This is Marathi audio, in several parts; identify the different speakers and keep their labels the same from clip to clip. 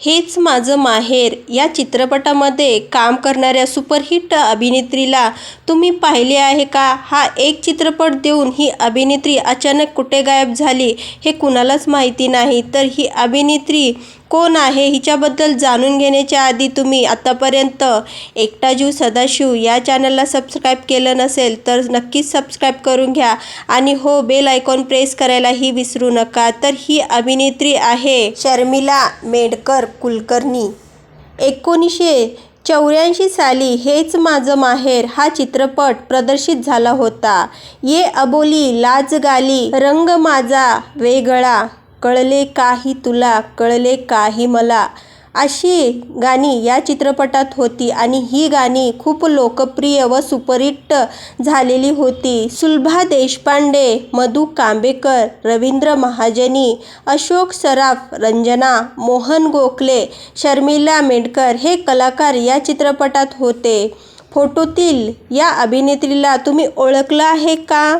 Speaker 1: हेच माझं माहेर. या चित्रपटामध्ये काम करणाऱ्या सुपरहिट अभिनेत्रीला तुम्ही पाहिले आहे का? हा एक चित्रपट देऊन ही अभिनेत्री अचानक कुठे गायब झाली हे कुणालाच माहिती नाही. तर ही अभिनेत्री कोण आहे हिच्याबद्दल जाणून घेण्याच्या आधी तुम्ही आत्तापर्यंत एकटा जीव सदाशिव या चॅनलला सबस्क्राईब केलं नसेल तर नक्कीच सबस्क्राईब करून घ्या. आणि हो बेल आयकॉन प्रेस करायलाही विसरू नका. तर ही अभिनेत्री आहे शर्मिला मेडकर कुलकर्णी. एकोणीसशे चौऱ्याऐंशी साली हेच माझं माहेर हा चित्रपट प्रदर्शित झाला होता. ये अबोली लाज गाली रंग माझा वेगळा. कळले काही तुला कळले काही मला. अशी गाणी या चित्रपटात होती आणि ही गाणी खूप लोकप्रिय व सुपरहिट झालेली होती. सुलभा देशपांडे मधु कांबेकर रवींद्र महाजनी अशोक सराफ रंजना मोहन गोखले शर्मिला मेंडकर हे कलाकार या चित्रपटात होते. फोटोतील या अभिनेत्रीला तुम्ही ओळखलं आहे का?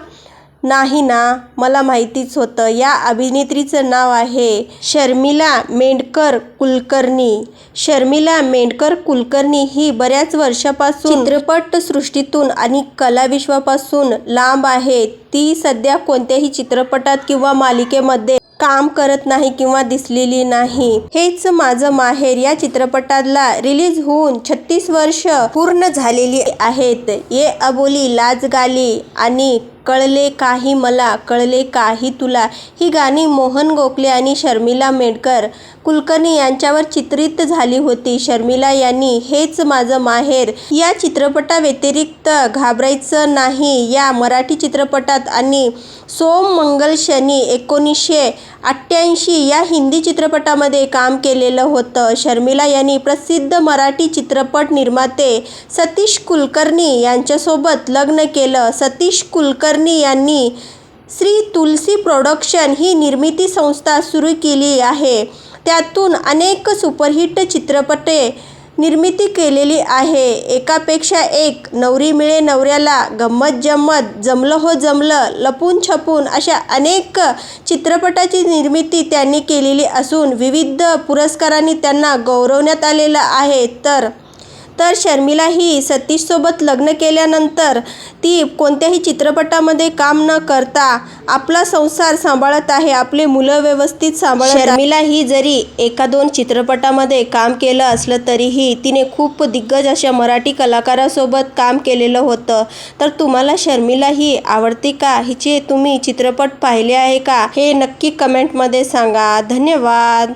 Speaker 1: नाही ना मला माहितीच होतं. या अभिनेत्रीचं नाव आहे शर्मिला मेंडकर कुलकर्णी. शर्मिला मेंडकर कुलकर्णी ही बऱ्याच वर्षापासून चित्रपटसृष्टीतून आणि कलाविश्वापासून लांब आहे. ती सध्या कोणत्याही चित्रपटात किंवा मालिकेमध्ये काम करत नाही किंवा दिसलेली नाही. हेच माझं माहेर. या चित्रपटाला रिलीज होऊन छत्तीस वर्ष पूर्ण झालेली आहेत. ये अबोली लाज गाली आणि कळले काही मला कळले काही तुला. ही गाणी मोहन गोखले आणि शर्मिला मेंडकर कुलकर्णी यांच्यावर चित्रित झाली होती. शर्मिला यांनी हेच माझं माहेर. या चित्रपटाव्यतिरिक्त घाबरायचं नाही. या मराठी चित्रपटात आणि सोम मंगल शनी एकोणीसशे अठ्ठ्याऐंशी या हिंदी चित्रपटामध्ये काम केलेलं होतं. शर्मिला यांनी प्रसिद्ध मराठी चित्रपट निर्माते सतीश कुलकर्णी यांच्यासोबत लग्न केलं. सतीश कुलकर्णी यांनी श्री तुलसी प्रोडक्शन ही निर्मिती संस्था सुरू केली आहे. त्यातून अनेक सुपरहिट चित्रपटे निर्मिती केलेली आहे. एकापेक्षा एक नवरी मिळे नवऱ्याला गंमत जम्मत जमलं हो जमलं लपून छपून अशा अनेक चित्रपटाची निर्मिती त्यांनी केलेली असून विविध पुरस्कारांनी त्यांना गौरवण्यात आलेलं आहे. तर तर शर्मिला ही सतीशसोबत लग्न केल्यानंतर ती कोणत्याही चित्रपटामध्ये काम न करता आपला संसार सांभाळत आहे आपले मुलं व्यवस्थित सांभाळत शर्मिला ही जरी एका दोन चित्रपटामध्ये काम केलं असलं तरीही तिने खूप दिग्गज अशा मराठी कलाकारासोबत काम केलेलं होतं. तर तुम्हाला शर्मिला ही आवडते का? हिचे तुम्ही चित्रपट पाहिले आहे का? हे नक्की कमेंटमध्ये सांगा. धन्यवाद.